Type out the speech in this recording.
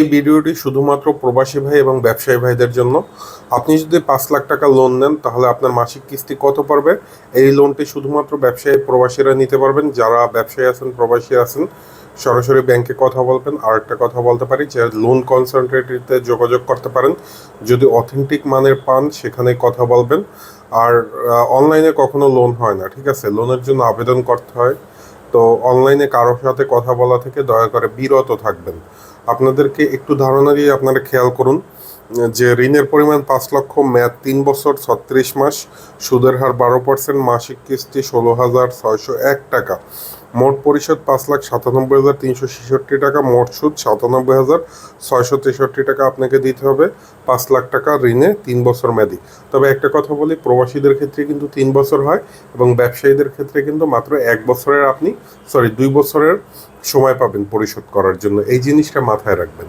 এই ভিডিওটি শুধুমাত্র প্রবাসী ভাই এবং ব্যবসায়ী ভাইদের জন্য। আপনি যদি পাঁচ লাখ টাকা লোন নেন, তাহলে আপনার মাসিক কিস্তি কত পড়বে? এই লোনটি শুধুমাত্র ব্যবসায়ী, প্রবাসীরা নিতে পারবেন। যারা ব্যবসায়ী আছেন, প্রবাসী আছেন, সরাসরি ব্যাংকে কথা বলবেন। আর একটা কথা বলতে পারি, যে লোন কনসেন্ট্রেটিতে যোগাযোগ করতে পারেন। যদি অথেন্টিক মানের পান সেখানে কথা বলবেন। আর অনলাইনে কখনো লোন হয় না, ঠিক আছে? লোনের জন্য আবেদন করতে হয়। তো অনলাইনে কারোর সাথে কথা বলা থেকে দয়া করে বিরত থাকবেন। আপনাদেরকে একটু ধারণা দিয়ে আপনারা খেয়াল করুন, যে ঋণের পরিমাণ পাঁচ লক্ষ, মেয়াদ তিন বছর, ছত্রিশ মাস, সুদের হার বারো পার্সেন্ট মাসিক কিস্তি ষোলো হাজার ছয়শো এক টাকা। মোট পরিশোধ পাঁচ লাখ সাতানব্বই হাজার তিনশো ছেষট্টি টাকা, মোট সুদ সাতানব্বই হাজার ছয়শো তেষট্টি টাকা আপনাকে দিতে হবে পাঁচ লাখ টাকা ঋণে তিন বছর মেয়াদি। তবে একটা কথা বলি, প্রবাসীদের ক্ষেত্রে কিন্তু তিন বছর হয় এবং ব্যবসায়ীদের ক্ষেত্রে কিন্তু মাত্র এক বছরের আপনি সরি দুই বছরের সময় পাবেন পরিশোধ করার জন্য। এই জিনিসটা মাথায় রাখবেন।